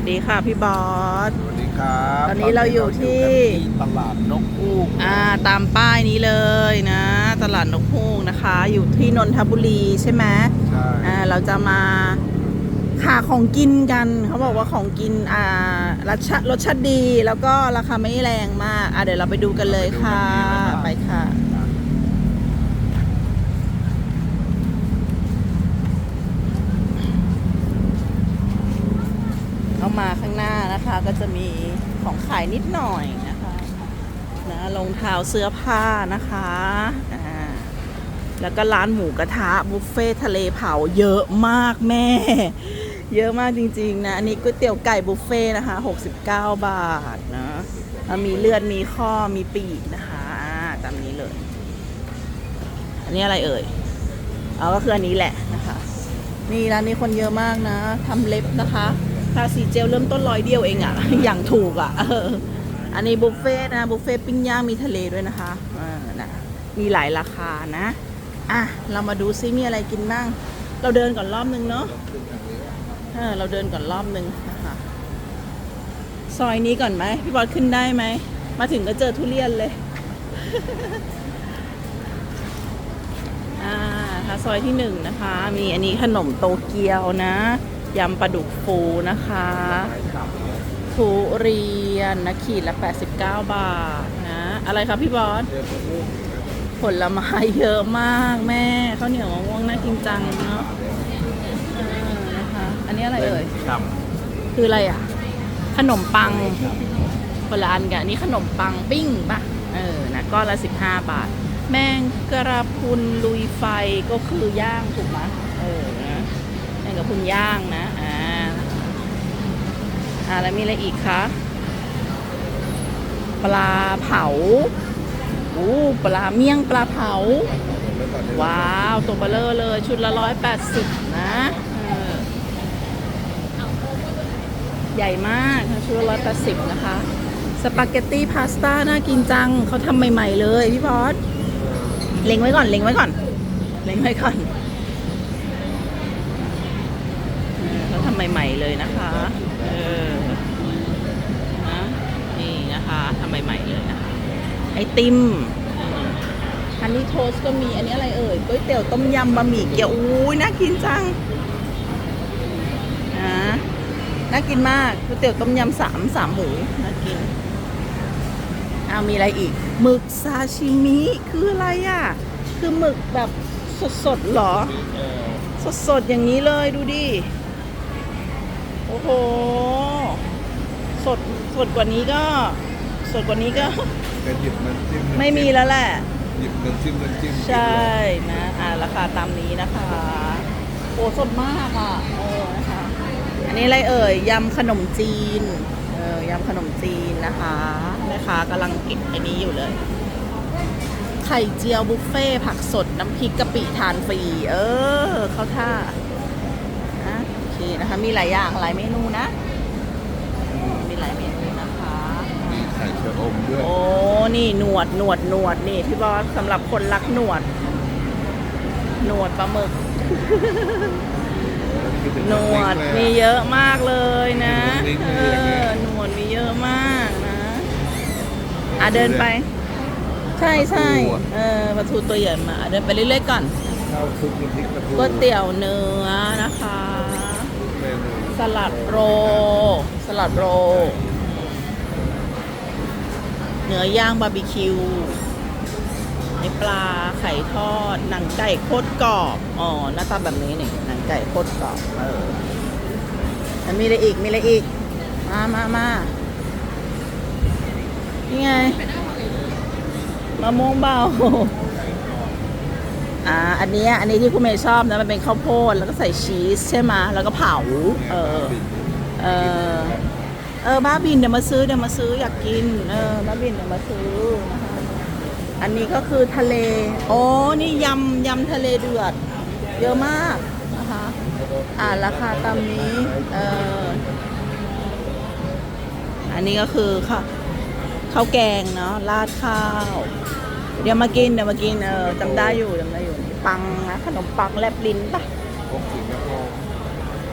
สวัสดีค่ะพี่บอส สวัสดีครับตอนนี้เราอยู่ที่ตลาดนกฮูกอ่าตามป้ายนี้เลยนะ ตลาดนกฮูกนะคะ อยู่ที่นนทบุรีใช่ไหมใช่อ่าเราจะมาหาของกินกัน เขาบอกว่าของกินอ่ารสชาติรสชาติดีแล้วก็ราคาไม่แรงมากอะเดี๋ยวเราไปดูกันเลยค่ะ ไปค่ะ เข้ามาข้างหน้านะคะก็ จะมีของขายนิดหน่อยนะคะนะรองเท้าเสื้อผ้านะคะอ่าแล้วก็ร้านหมูกระทะบุฟเฟ่ทะเลเผาเยอะมากแม่ เยอะมากจริงๆนะ อันนี้ก๋วยเตี๋ยวไก่บุฟเฟ่นะคะ 69 บาทนะมีเลือดมีข้อมีปีกนะคะตามนี้เลย อันนี้อะไรเอ่ยเอาก็คืออันนี้แหละนะคะ นี่ร้านนี้คนเยอะมากนะทำเล็บนะคะ ทาสีเจลเริ่มต้นร้อยเดียวเองอะ่ะอย่างถูกอะ่ะอันนี้บุฟเฟ่นะบุฟเฟ่ต์ปิ้งย่างมีทะเลด้วยนะคะอ่านะมีหลายราคานะอะเรามาดูซิมีอะไรกินบ้าง เราเดินก่อนรอบนึงเนาะเออเราเดินก่อนรอบนึงนะคะซอยนี้ก่อนไหมพี่บอสขึ้นได้ไหมมาถึงก็เจอทุเรียนเลยอ่าซอยที่หนึ่งนะคะ มีอันนี้ขนมโตเกียวนะ ยำปลาดุกฟูนะคะทุเรียนนะขีดละ 89 บาทนะ อะไรครับพี่บอสผลไม้เยอะมากแม่ข้าวเหนียวมะม่วงน่ากินจังเนาะอ่านะคะ อันนี้อะไรเอ่ย ครับ คืออะไรอะ ขนมปังคนละอันกันอันนี้ขนมปังปิ้งปะเออนะก้อนละ 15 บาท แมงกระพรุนลุยไฟก็คือย่างถูกไหมเออนะแมงกระพรุนย่างนะ อ่าแล้วมีอะไรอีกคะปลาเผาอู้ปลาเมี่ยงปลาเผา ว้าว ตัวเบลเลอร์เลย ชุดละร้อยแปดสิบนะใหญ่มากชุดละร้อยแปดสิบนะคะ สปาเกตตี้พาสต้าน่ากินจัง เขาทำใหม่ ๆ เลย พี่บอสเล็งไว้ก่อน เล็งไว้ก่อน เล็งไว้ก่อนเขาทำใหม่ ๆ เลยนะคะ หม่ๆเลยนะคะไอติมอืมอันนี้โทสต์ก็มีอันนี้อะไรเอ่ยก๋วยเตี๋ยวต้มยำบะหมี่เกี๊ยวอุ้ยน่ากินจังนะน่ากินมากก๋วยเตี๋ยวต้มยำสามสามหมูน่ากินอ้าวมีอะไรอีกหมึกซาชิมิคืออะไรอะ คือหมึกแบบสดๆหรอ สดๆอย่างนี้เลยดูดิโอ้โห สดสดกว่านี้ก็ สดกว่านี้ก็ ก็หยิบน้ำจิ้มไม่มีแล้วแหละ หยิบน้ำจิ้มน้ำจิ้มใช่นะ อ่าราคาตามนี้นะคะ โอ้สดมากอะโอ้นะคะ อันนี้อะไรเอ่ยยำขนมจีน เออยำขนมจีนนะคะแม่ค้ากำลังเก็บไอ้นี้อยู่เลย ไข่เจียวบุฟเฟ่ต์ผักสดน้ำพริกกะปิทานฟรี เออ เข้าท่านะโอเคนะคะ มีหลายอย่างหลายเมนูนะ มีหลายเมนูนะคะมีไข่ ชะอมด้วย โอ้นี่หนวดหนวดหนวดนี่พี่บอสสำหรับคนรักหนวด หนวดปลาหมึก หนวดมีเยอะมากเลยนะเออหนวดมีเยอะมากนะอะเดินไป ใช่ใช่เออปลาทูตัวใหญ่มาเดินไปเรื่อยๆก่อนข้าวคลุกน้ำพริกปลาทูก๋วยเตี๋ยวเนื้อนะคะ เมนูสลัดโร สลัดโร เนื้อย่างบาร์บีคิวไอปลาไข่ทอด หนังไก่โคตรกรอบ อ๋อ หน้าตาแบบนี้นี่หนังไก่โคตรกรอบ เออแล้วมีอะไรอีก มีอะไรอีก มามามานี่ไงมะม่วงเบา อ่า อันนี้อันนี้ที่คุณเมย์ชอบนะ มันเป็นข้าวโพด แล้วก็ใส่ชีสใช่ไหมแล้วก็เผา เออ เออ เออบ้าบินเดี๋ยวมาซื้อเดี๋ยวมาซื้ออยากกิน เออบ้าบินเดี๋ยวมาซื้อนะคะอันนี้ก็คือทะเลโอ้นี่ยำยำทะเลเดือด เยอะมากนะคะอ่าราคาตามนี้เอออันนี้ก็คือข้าวข้าวแกงเนาะราดข้าว เดี๋ยวมากินเดี๋ยวมากินเออจำได้อยู่จำได้อยู่ปังนะขนมปังแลบลิ้นปะ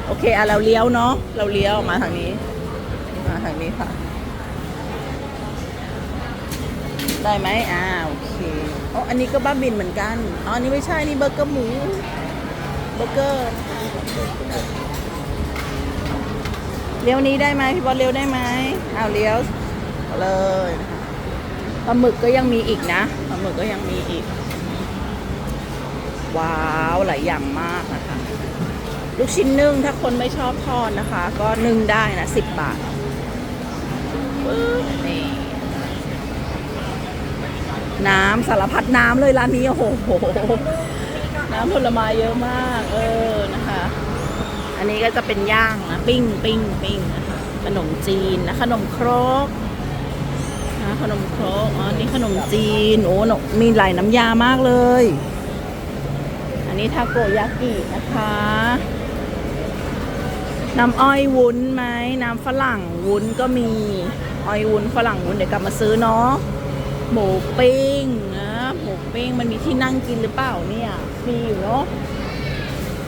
โอเคอะเราเลี้ยวเนาะเราเลี้ยวมาทางนี้ ทางนี้ค่ะ ได้ไหมอ่าโอเคอ๋ออันนี้ก็บ้าบินเหมือนกันอ๋ออันนี้ไม่ใช่นี่เบอร์เกอร์หมูเบอร์เกอร์เลี้ยวนี้ได้ไหมพี่บอลเลี้ยวได้ไหมเอาเลี้ยวเลยปลาหมึกก็ยังมีอีกนะปลาหมึกก็ยังมีอีก ว้าวหลายอย่างมากนะคะลูกชิ้นนึ่งถ้าคนไม่ชอบทอดนะคะ ก็นึ่งได้นะสิบบาท ปึ๊บนี่น้ำสารพัดน้ำเลยร้านนี้ โอ้โห น้ำผลไม้เยอะมาก เออนะคะ อันนี้ก็จะเป็นย่างนะ ปิ้งปิ้งปิ้งนะคะขนมจีนนะขนมครกนะขนมครกอ๋อนี่ขนมจีน โอ้หนมีหลายน้ำยามากเลย อันนี้ทาโกยากินะคะ น้ำอ้อยวุ้นไหมน้ำฝรั่งวุ้นก็มี อ้อยวุ้นฝรั่งวุ้นเดี๋ยวกลับมาซื้อเนาะหมูปิ้งนะหมูปิ้งมันมีที่นั่งกินหรือเปล่าเนี่ยมีอยู่เนาะ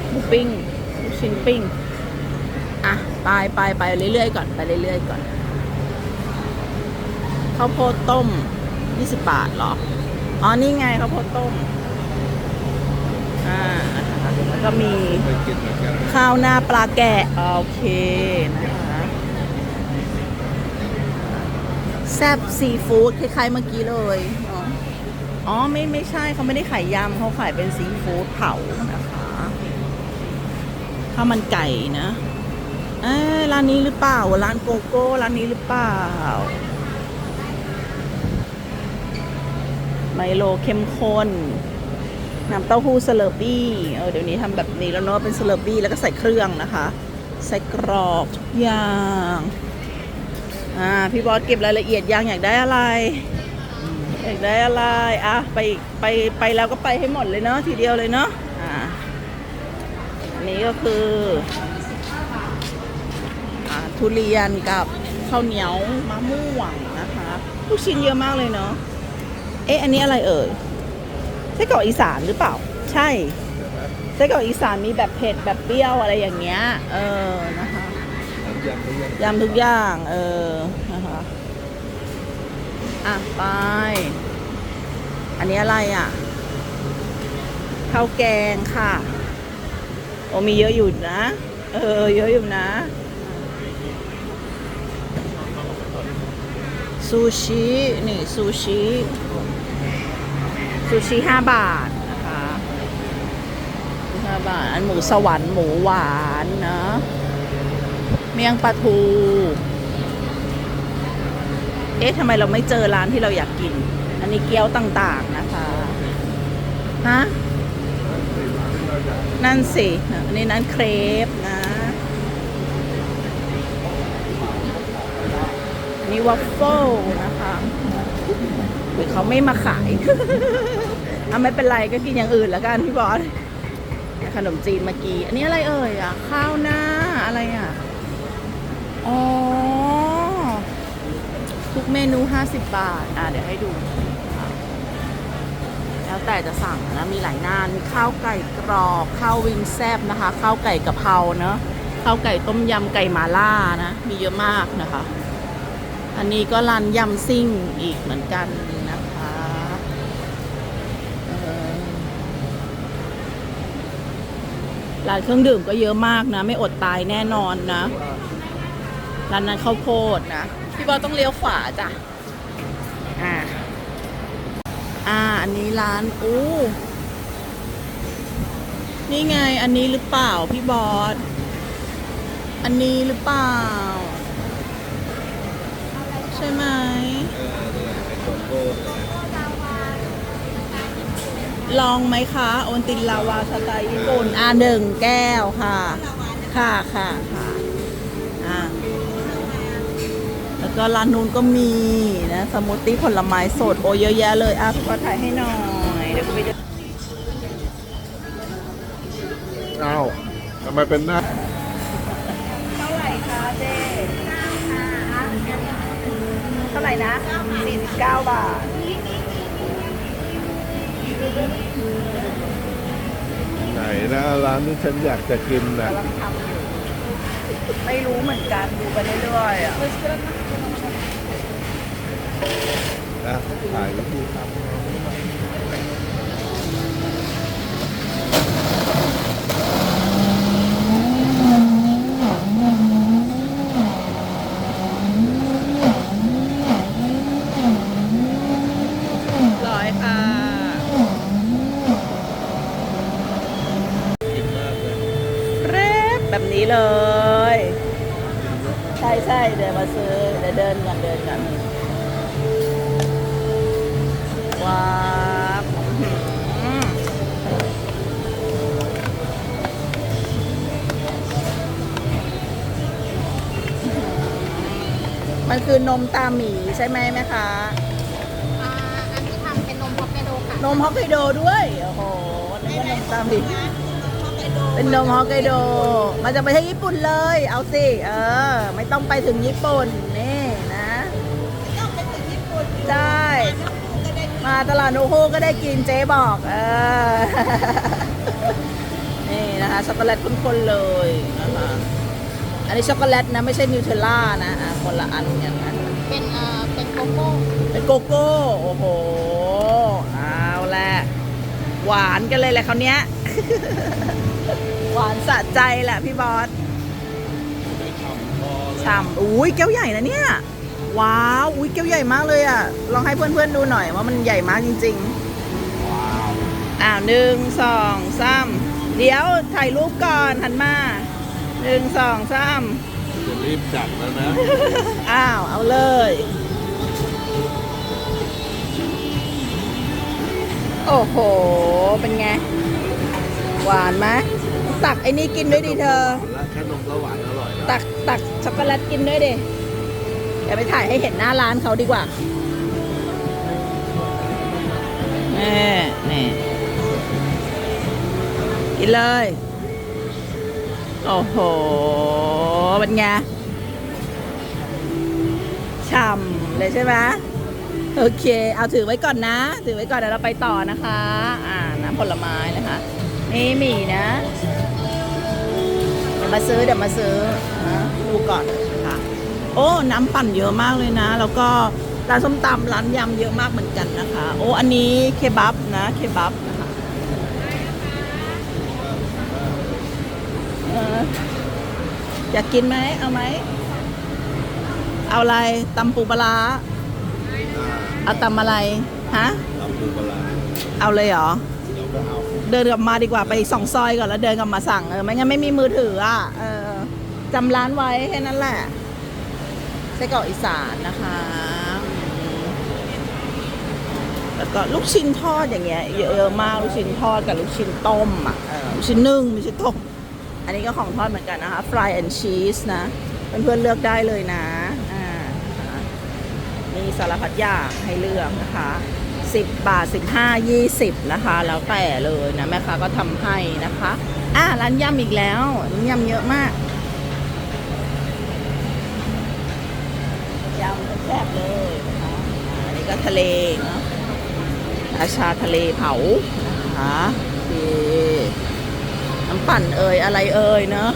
หมูปิ้งลูกชิ้นปิ้งอะไปไปไปเรื่อยๆก่อนไปเรื่อยๆก่อนข้าวโพดต้ม20บาทเหรออ๋อนี่ไงข้าวโพดต้มอ่าแล้วก็มีข้าวหน้าปลาแกะโอเคนะคะ แซบซีฟู้ดคล้ายๆเมื่อกี้เลย อ๋ออไม่ไม่ใช่เขาไม่ได้ขายยำเขาขายเป็นซีฟู้ดเผานะคะข้าวมันไก่นะเอ้ยร้านนี้หรือเปล่า ร้านโกโก้ร้านนี้หรือเปล่า ไมโลเข้มข้นน้ำเต้าหู้สเลอร์ปี้เออเดี๋ยวนี้ทำแบบนี้แล้วเนาะเป็นสเลอร์ปี้แล้วก็ใส่เครื่องนะคะ ใส่กรอกทุกอย่าง อ่าพี่บอสเก็บรายละเอียดยังอยากได้อะไร อยากได้อะไรอะไปไปไปแล้วก็ไปให้หมดเลยเนาะทีเดียวเลยเนาะอ่าอันนี้ก็คืออ่าทุเรียนกับข้าวเหนียวมะม่วงนะคะลูกชิ้นเยอะมากเลยเนาะเอ๊ะอันนี้อะไรเอ่ยไส้กรอกอีสานหรือเปล่า ใช่ไส้กรอกอีสานมีแบบเผ็ดแบบเปรี้ยวอะไรอย่างเงี้ยเออนะคะ ยำทุกอย่าง เออนะคะอะ ไป อันนี้อะไรอะข้าวแกงค่ะ โอ้มีเยอะอยู่นะ เออ เยอะอยู่นะ ซูชิ นี่ ซูชิ ซูชิห้าบาทนะคะห้าบาท อันหมูสวรรค์หมูหวานนะ เมียงปลาทู เอ๊ะทำไมเราไม่เจอร้านที่เราอยากกิน อันนี้เกี๊ยวต่างๆนะคะฮะนั่นสิอันนี้นั้นเครปนะอันนี้วัฟเฟิลนะคะหรือเขาไม่มาขายอะไม่เป็นไรก็กินอย่างอื่นแล้วกันพี่บอสขนมจีนเมื่อกี้ อันนี้อะไรเอ่ยอะ ข้าวหน้าอะไรอะ อ๋อ ทุกเมนู 50 บาท อะ เดี๋ยวให้ดู แล้วแต่จะสั่งนะ มีหลายหน้ามีข้าวไก่กรอบ ข้าววิงแซบนะคะ ข้าวไก่กะเพราเนอะข้าวไก่ต้มยำไก่มาล่านะ มีเยอะมากนะคะ อันนี้ก็ร้านยำซิ่งอีกเหมือนกันนะคะร้านเครื่องดื่มก็เยอะมากนะ ไม่อดตายแน่นอนนะ ร้านนั้นข้าวโพดนะ พี่บอลต้องเลี้ยวขวาจ้ะ อ่า อ่า อันนี้ร้านอู้นี่ไง อันนี้หรือเปล่าพี่บอส อันนี้หรือเปล่า ใช่ไหม ลองไหมคะโอนตินลาวาสไตล์ญี่ปุ่นอ่าหนึ่งแก้วค่ะ ค่ะค่ะค่ะ ก็ร้านนู้นก็มีนะสมูทตี้ผลไม้สดโอเยอะแยะเลยอะพี่ขอถ่ายให้หน่อยเดี๋ยวกูไปดูเอ้าทำไมเป็นหน้าเท่าไหร่คะเจ๊เท่าไหร่นะ49บาทไหนนะร้านที่ฉันอยากจะกินนะ กำลังทำอยู่ ไม่รู้เหมือนกันดูไปเรื่อยๆอะ นะถ่ายร้อยค่ะกินมากเลยเร็บแบบนี้เลย ใช่ใช่เดี๋ยวมาซื้อ เดี๋ยวเดินกันเดินกัน ว้าวอื้อหือมันคือนมตาหมีใช่ไหมแม่คะอ่าอันที่ทำเป็นนมฮอกไกโดค่ะนมฮอกไกโดด้วย โอ้โหนึกว่านมตาหมีเป็นนมฮอกไกโด มาจากประเทศญี่ปุ่นเลย เอาสิ เออ ไม่ต้องไปถึงญี่ปุ่น มาตลาดโนโฮก็ได้กินเจ๊บอกเออนี่นะคะช็อกโกแลตข้นๆเลยนะคะอันนี้ช็อกโกแลตนะไม่ใช่นิวเทลล่านะอะคนละอันกันนะเป็นเอ่อเป็นโกโก้เป็นโกโก้โอ้โหเอาละหวานกันเลยแหละคราวเนี้ย หวานสะใจแหละพี่บอสไปทำพอเลยฉ่ำอุ้ยแก้วใหญ่นะเนี่ย ว้าว อุ้ยแก้วใหญ่มากเลยอะ ลองให้เพื่อนๆดูหน่อยว่ามันใหญ่มากจริงว้าวๆอ้าวหนึ่งสองสามเดี๋ยวถ่ายรูปก่อนหันมาหนึ่งสองสามจะรีบจัดแล้วนะ อ้าว เอาเลย โอ้โห เป็นไง หวานไหมตักไอ้นี่กินด้วยดิเธอ และแค่นมก็หวานอร่อยแล้วตักตักช็อกโกแลตกินด้วยดิเดี๋ยวไปถ่ายให้เห็นหน้าร้านเขาดีกว่านี่นี่กินเลย โอ้โห เป็นไงฉ่ำเลยใช่ไหมโอเค เอาถือไว้ก่อนนะ ถือไว้ก่อนเดี๋ยวเราไปต่อนะคะ อ่าน้ำผลไม้นะคะ นี่หมี่นะ เดี๋ยวมาซื้อ เดี๋ยวมาซื้อนะดูก่อน โอ้ น้ำปั่นเยอะมากเลยนะ แล้วก็ร้านส้มตำร้านยำเยอะมากเหมือนกันนะคะ โอ้ อันนี้เคบับนะ เคบับนะคะเอออยากกินไหม เอาไหม เอาอะไรตำปูปลาร้าอ่าเอาตำอะไร ฮะทำปูปลาร้าเอาเลยเหรอเดี๋ยวก็เอาเดินกลับมาดีกว่าไปสองซอยก่อนแล้วเดินกลับมาสั่งเออไม่งั้นไม่มีมือถืออะเออจำร้านไว้แค่นั้นแหละ ไส้กรอกอีสานนะคะแล้วก็ลูกชิ้นทอดอย่างเงี้ยเยอะมากลูกชิ้นทอดกับลูกชิ้นต้มอะลูกชิ้นนึ่งลูกชิ้นต้ม อันนี้ก็ของทอดเหมือนกันนะคะ fry and cheese นะเพื่อนๆเลือกได้เลยนะอ่ามีสารพัดอย่างให้เลือกนะคะ10บาท15 20นะคะ แล้วแต่เลยนะแม่ค้าก็ทำให้นะคะ อะร้านยำอีกแล้วยำเยอะมาก ซ่บเลยนะคะอันนี้ก็ทะเลเนาะราชาทะเลเผานะคะน้ำปั่นเอ่ยอะไรเอ่ยเนาะ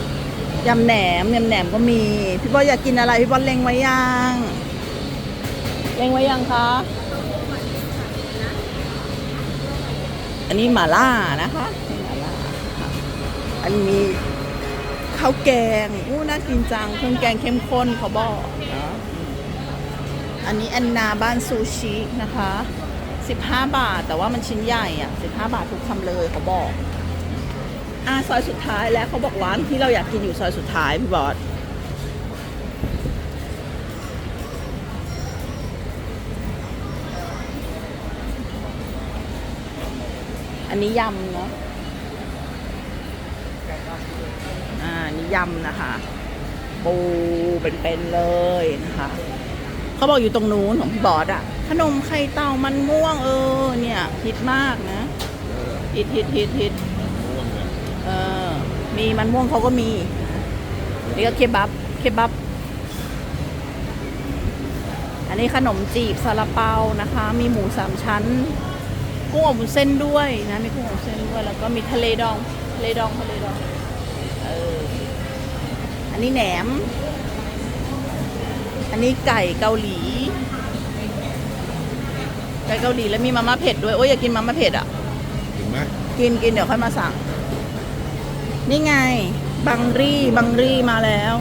ยำแหนมยำแหนมก็มี พี่บอลอยากกินอะไร พี่บอลเล็งไว้ยังเล็งไว้ยังคะอันนี้หมาล่านะคะหมาล่าอันนี้ข้าวแกงอู้น่ากินจังเครื่องแกงเข้มข้นเขาบอก อันนี้แอนนาบ้านซูชินะคะ 15 บาท แต่ว่ามันชิ้นใหญ่อะ 15 บาททุกคำเลยเขาบอก อ่าซอยสุดท้ายแล้วเขาบอกร้านที่เราอยากกินอยู่ซอยสุดท้ายพี่บอสอันนี้ยำเนาะ อ่า นี่ยำนะคะ ปูเป็นๆเลยนะคะ เขาบอกอยู่ตรงนู้นของพี่บอสอะขนมไข่เต่ามันม่วงเออ เนี่ยฮิตมากนะฮิตฮิตฮิตฮิตเลยเออ มีมันม่วงเขาก็มีนี่ก็เคบับเคบับ อันนี้ขนมจีบซาลาเปานะคะ มีหมูสามชั้น กุ้งอบวุ้นเส้นด้วยนะ มีกุ้งอบวุ้นเส้นด้วย แล้วก็มีทะเลดอง ทะเลดอง ทะเลดอง เออ อันนี้แหนม อันนี้ไก่เกาหลี ไก่เกาหลีแล้วมีมาม่าเผ็ดด้วยโอ้ยอยากกินมาม่าเผ็ดอะเห็นไหมกินกินเดี๋ยวค่อยมาสั่ง นี่ไง บังรี่บังรี่มาแล้ว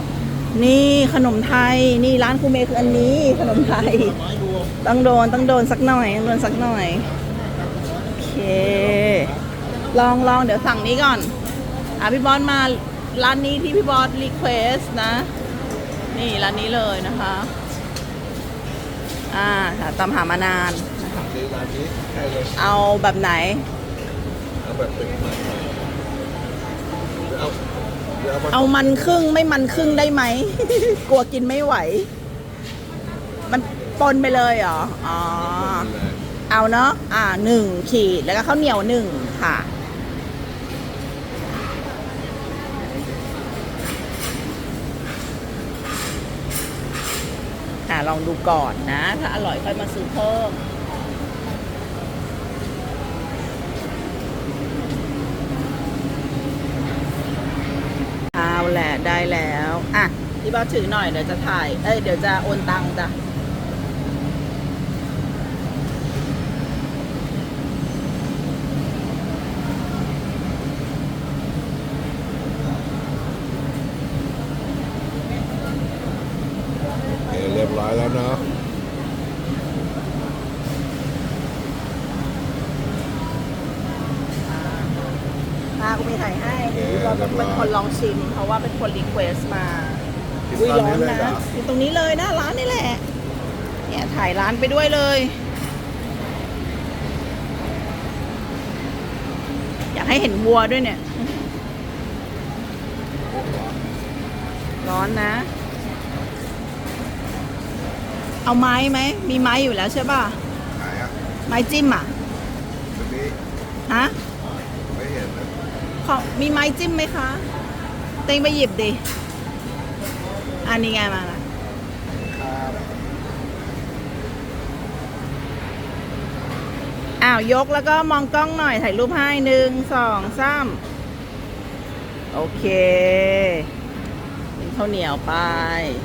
นี่ขนมไทยนี่ร้านครูเมย์คืออันนี้ ขนมไทยไม้ดูต้องโดนต้องโดนสักหน่อยต้องโดนสักหน่อยโอเค ลองลองเดี๋ยวสั่งนี้ก่อน อะพี่บอสมาร้านนี้ที่พี่บอสรีเควสนะ นี่ร้านนี้เลยนะคะอ่าค่ะตามหามานานนะคะซื้อร้านนี้ใช่เลยเอาแบบไหน เอาแบบเป็นไม้หน่อยหรือเอาหรือเอามาเอามันครึ่งไม่มันครึ่งได้ไหม กลัวกินไม่ไหว มันปนไปเลยเหรอ อ๋อเลยเอาเนาะ อ่าหนึ่งขีด แล้วก็ข้าวเหนียวหนึ่งค่ะ อ่าลองดูก่อนนะ ถ้าอร่อยค่อยมาซื้อเพิ่มเอาแหละได้แล้ว อะพี่บอสถือหน่อยเดี๋ยวจะถ่าย เอ้ยเดี๋ยวจะโอนตังค์จ้ะ โอเคเรียบร้อยแล้วเนาะ ป้าก็มีถ่ายให้เราเป็นคนลองชิม เพราะว่า เป็นคนรีเควสมากินอุ้ยตอนร้อนี้นเลยนะเหรออยู่ตรงนี้เลยหนะร้านนี่แหละ เนี่ยถ่ายร้านไปด้วยเลย อยากให้เห็นวัวด้วยเนี่ย ร้อนนะ เอาไม้ไหม มีไม้อยู่แล้วใช่ป่ะไหนอะไม้จิ้มอะตรงนี้ฮะไม่เห็นนะขอมีไม้จิ้มไหมคะ เต็งไปหยิบดิ อันนี้ไงมาละครับอ้าวยกแล้วก็มองกล้องหน่อยถ่ายรูปให้หนึ่งสองสามโอเคมีข้าวเหนียวไป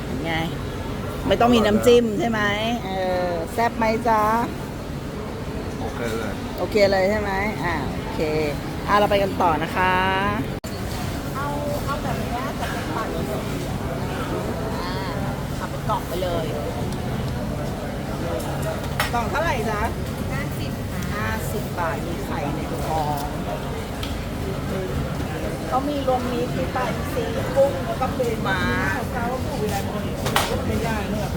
เป็นไง ไม่ต้องมีน้ำจิ้มใช่ไหมเออแซ่บไหมจ๊ะ โอเคเลย โอเคเลยใช่ไหมอ่าโอเค อ่าเราไปกันต่อนะคะ เอา เอาแบบนี้แต่เป็นปันอ่าทำ เป็นกล่องไปเลยกล่องเท่าไหร่จ๊ะห้าสิบห้าสิบบาทมีไข่ในฟองเขามีรวมมีที่ปลาอินทรีกุ้งแล้วก็ปูม้าเขาปูอะไรพวกนี้ไม่ได้เนอ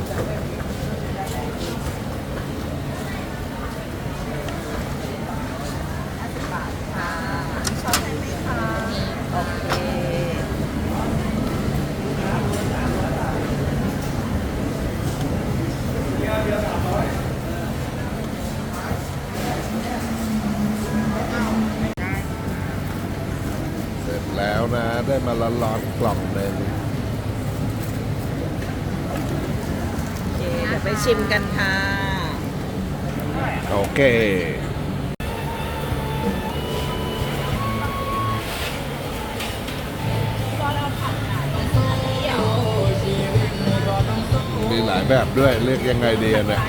ชิมกันค่ะ โอเค มีหลายแบบด้วย เลือกยังไงดีอะเนี่ย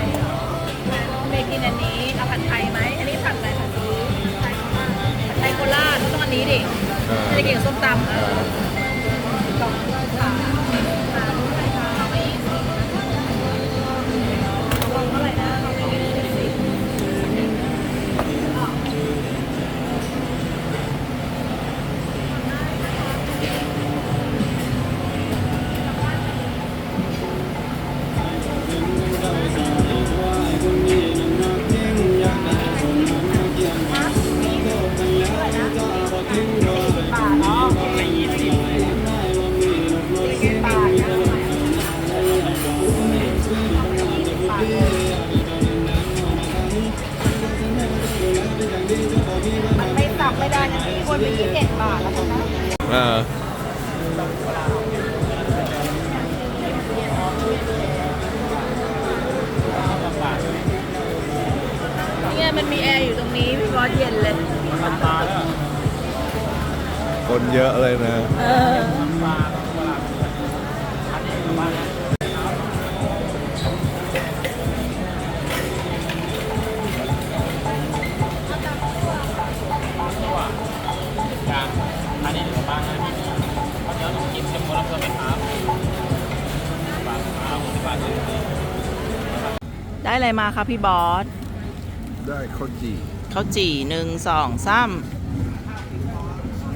เมย์กินอันนี้เอาผัดไทยไหม อันนี้ผัดอะไรผัดซีผัดไทยโคราชต้องอันนี้ดิเออไม่ได้กินกับส้มตำเอเอออ นะพี่คนไปยี่สิบเอ็ดบาทแล้วกันนะเออเนี่ยมันมีแอร์อยู่ตรงนี้พี่บอสเย็นเลยคนเยอะเลยนะ เออ อะไรมาคะพี่บอส ได้ข้าวจี่ข้าวจี่หนึ่งสองสาม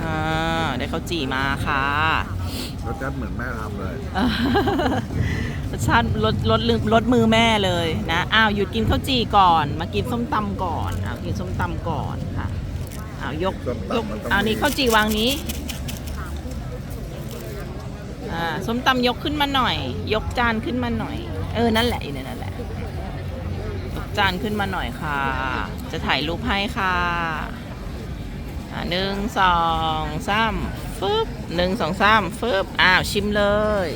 อ่าได้ข้าวจี่มาค่ะ รสชาติเหมือนแม่ทำเลย รสชาติลดลดลืมลดมือแม่เลยนะอ้าวหยุดกินข้าวจี่ก่อน มากินส้มตำก่อนอ้าวกินส้มตำก่อนค่ะอ้าวยกส้มตำยกมันต้องอ้าวนี่มี ข้าวจี่วางนี้อ่าส้มตำยกขึ้นมาหน่อย ยกจานขึ้นมาหน่อย เออนั่นแหละอยู่ในนั่นแหละยก จานขึ้นมาหน่อยค่ะ จะถ่ายรูปให้ค่ะหนึ่งสองสามฟึบหนึ่งสองสามฟึบอ้าวชิมเลย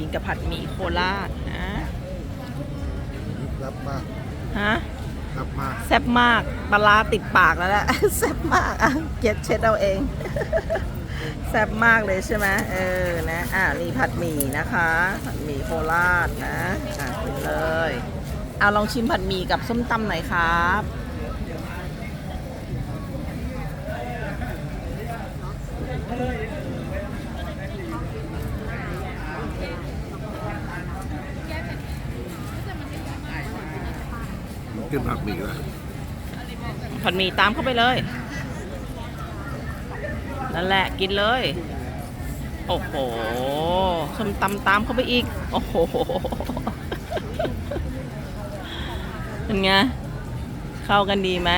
กินกับผัดหมี่โคราชนะรับมากฮะรับมากแซ่บมากปลาร้าติดปากแล้วแหละแซ่บมากอะเก็ตเช็ดเอาเองแซ่บมากเลยใช่ไหมเออนะอ่านี่ผัดหมี่นะคะ ผัดหมี่โคราชนะอะกินเลยเอาลองชิมผัดหมี่กับส้มตำหน่อยครับ กินผักหมี่ลยผัดหมี่ตามเข้าไปเลย นั่นแหละกินเลย โอ้โหส้มตำตามเข้าไปอีก โอ้โหเป็นไง เข้ากันดีไหม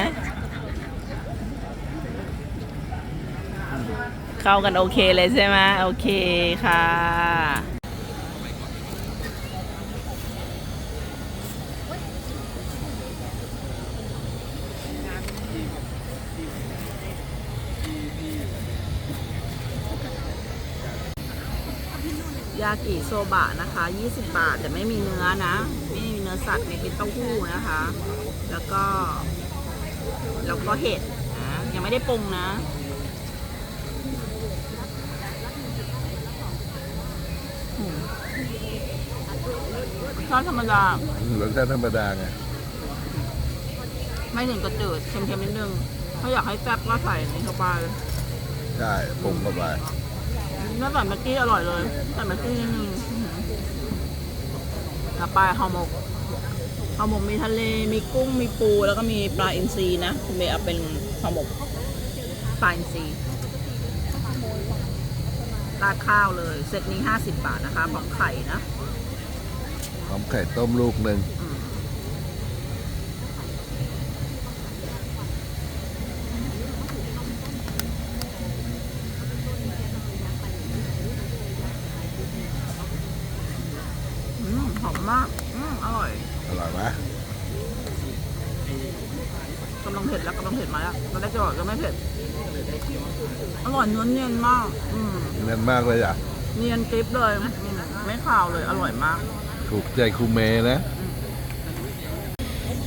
เข้ากันโอเคเลยใช่ไหมโอเคค่ะ กิโซบะนะคะ 20 บาทแต่ไม่มีเนื้อนะ ไม่มีเนื้อสัตว์มีเป็นเต้าหู้นะคะ แล้วก็ แล้วก็เห็ดนะยังไม่ได้ปรุงนะอืมชอบธรรมดารสชาติธรรมดาไงไม่ถึงกระจืดเค็มๆนิดนึงถ้าอยากให้แซ่บก็ใส่นี่เข้าไป ใช่ปรุงเข้าไป ถ้าใส่เมื่อกี้อร่อยเลยใส่เมื่อกี้นิดนึงอื้อหือต่อไปห่อหมกห่อหมกมีทะเลมีกุ้งมีปูแล้วก็มีปลาอินทรีนะคุณเมย์เอาเป็นห่อหมกปลาอินทรีราดข้าวเลย เซตนี้ 50 บาทนะคะพร้อมไข่นะหอมไข่ต้มลูกหนึ่ง อืมอืมหอมมาก อืมอร่อย อร่อยไหม กำลังเผ็ดแล้วกำลังเผ็ดมาแล้วต อนแรกจะบอกจะไม่เผ็ด อร่อยเนื้อเนียนมาก อืมเน้นมากเลยอะ เนียนกริบเลยอืมไม่ขาวเลย อร่อยมาก ถูกใจครูเมย์นะ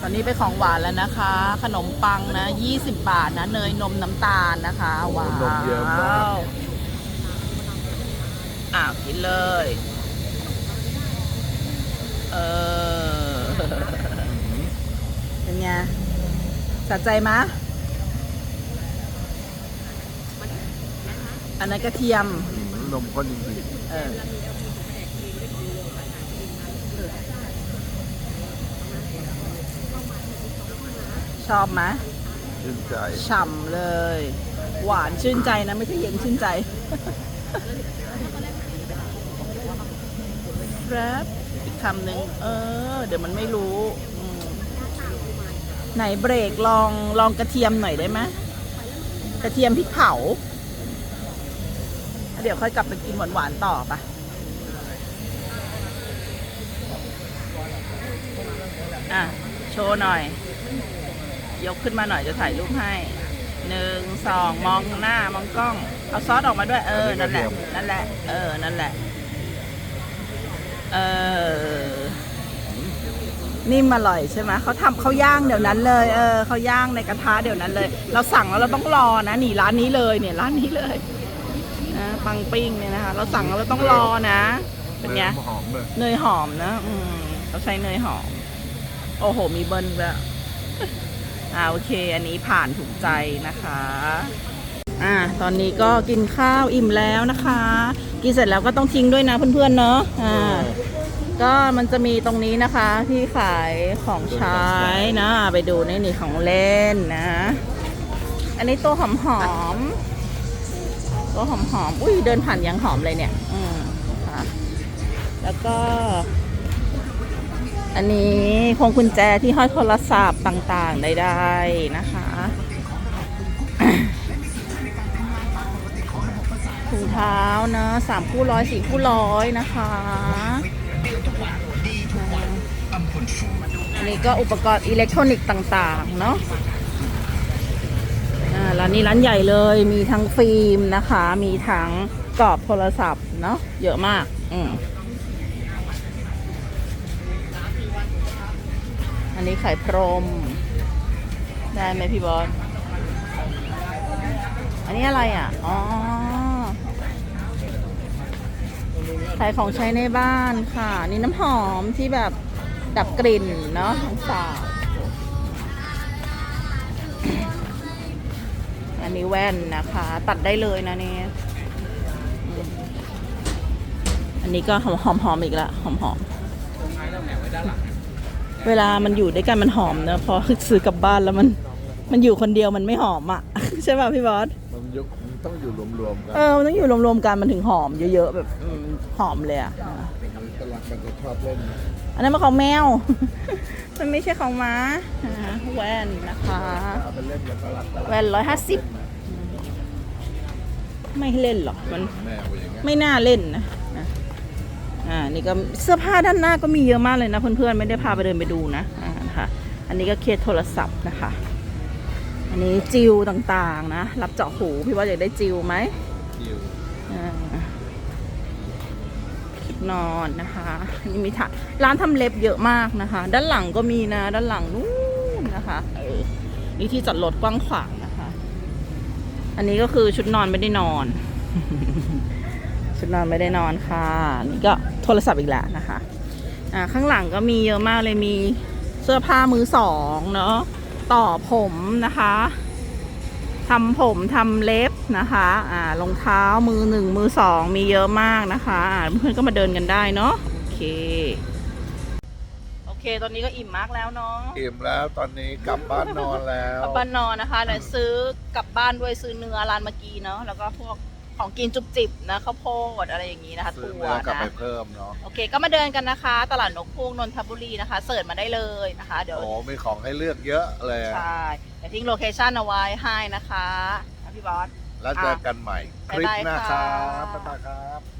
ตอนนี้ไปของหวานแล้วนะคะ ขนมปังนะ 20 บาทนะ เนยนมน้ำตาลนะคะว้าวนมเยอะมากอ้าวกินเลย เออ เป็นไงสะใจมะ อันนั้นกระเทียม นมข้นจริงเออ ชอบไหมๆชื่นใจฉ่ำเลย หวานชื่นใจนะ ไม่ใช่เย็นชื่นใจครับอีกคำหนึ่งเออ เดี๋ยวมันไม่รู้อืมไหนเบรกลองลองกระเทียมหน่อยได้ไหมกระเทียมพริกเผา เดี๋ยวค่อยกลับไปกินหวานๆต่อปะอะ โชว์หน่อย ยกขึ้นมาหน่อยจะถ่ายรูปให้หนึ่งสองมองหน้ามองกล้อง เอาซอสออกมาด้วย เออ นั่นแหละ นั่นแหละ เออ นั่นแหละ เออ นิ่มอร่อยใช่ไหมเขาทำเขาย่างเดี๋ยวนั้นเลย เออเขาย่างในกระทะเดี๋ยวนั้นเลย เราสั่งแล้วเราต้องรอนะนี่ร้านนี้เลยเนี่ยร้านนี้เลยนะ ปังปิ้งเนี่ยนะคะ เราสั่งแล้วเราต้องรอนะ เป็นไงหอมเลยเนยหอมนะอืมเขาใช้เนยหอม โอ้โห มีเบิ้ลด้วยอ่าโอเค อันนี้ผ่านถูกใจนะคะอ่าตอนนี้ก็กินข้าวอิ่มแล้วนะคะ กินเสร็จแล้วก็ต้องทิ้งด้วยนะเพื่อนๆเนาะอ่าก็มันจะมีตรงนี้นะคะที่ขายของใช้นะ ไปดูในนี่ของเล่นนะ อันนี้ตัวหอมหอม ๆตัวหอมหอมอุ้ยเดินผ่านยังหอมเลยเนี่ย อืมนะคะแล้วก็ อันนี้พวงกุญแจที่ห้อยโทรศัพท์ต่างๆได้ๆนะคะถุงเท้านะสามคู่ร้อยสี่คู่ร้อยนะคะอันนี้ก็อุปกรณ์อิเล็กทรอนิกส์ต่าง ๆ เนาะ ร้านนี้ร้านใหญ่เลย มีทั้งฟิล์มนะคะ มีทั้งกรอบโทรศัพท์เนาะเยอะมาก อืมอันนี้ไข่พรม ได้ไหมพี่บอสอันนี้อะไรอะ อ๋อขายของใช้ในบ้านค่ะ นี่น้ำหอมที่แบบดับกลิ่นเนาะของสาว อันนี้แว่นนะคะ ตัดได้เลยนะเนี่ยอืมอันนี้ก็หอมหอมหอมอีกละหอมหอมเวลามันอยู่ด้วยกันมันหอมเนอะพอซื้อกลับบ้านแล้วมันมันอยู่คนเดียวมันไม่หอมอะ ใช่ป่ะพี่บอสมันยกมันต้องอยู่รวมๆกันเออมันต้องอยู่รวมๆกันมันถึงหอมเยอะๆแบบอืมหอมเลยอะกำลังมันจะชอบเล่นอันนั้นมันของแมว มันไม่ใช่ของม้าแว่นนะคะแว่นร้อยห้าสิบไม่เล่นหรอกมันไม่น่าเล่นนะนะอ่านี่ก็เสื้อผ้าด้านหน้าก็มีเยอะมากเลยนะเพื่อนๆไม่ได้พาไปเดินไปดูนะอ่านะคะอันนี้ก็เคสโทรศัพท์นะคะ อันนี้จิวต่างๆนะ รับเจาะหูพี่ว่าอยากได้จิวไหม นอนนะคะนี่มีถาร้านทำเล็บเยอะมากนะคะ ด้านหลังก็มีนะ ด้านหลังนู้นนะคะเออนี่ที่จอดรถกว้างขวางนะคะ อันนี้ก็คือชุดนอนไม่ได้นอน ชุดนอนไม่ได้นอนค่ะ นี่ก็โทรศัพท์อีกแล้วนะคะอ่าข้างหลังก็มีเยอะมากเลยมีเสื้อผ้ามือสองเนาะต่อผมนะคะ ทำผมทำเล็บนะคะอ่ารองเท้ามือหนึ่งมือสองมีเยอะมากนะคะอ่าเพื่อนๆก็มาเดินกันได้เนาะโอเค โอเค ตอนนี้ก็อิ่มมากแล้วเนาะอิ่มแล้วตอนนี้กลับบ้านนอนแล้ว กลับบ้านนอนนะคะเดี๋ยวซื้อกลับบ้านด้วยซื้อเนื้อร้านเมื่อกี้เนาะแล้วก็พวก ของกินจุบจิบนะข้าวโพดอะไรอย่างนี้นะคะซื้อถั่วเนื้อกลับนะไปเพิ่มเนาะโอเค ก็มาเดินกันนะคะ ตลาดนกพูกนนทบุรีนะคะเสิร์ชมาได้เลยนะคะเดี๋ยว โอ้มีของให้เลือกเยอะเลยอะใช่เดี๋ยวทิ้งโลเคชันเอาไว้ให้นะคะอะพี่บอส แล้วเจอกันใหม่คลิปหน้าครับบ๊ายบายค่ะบ๊ายบายครับ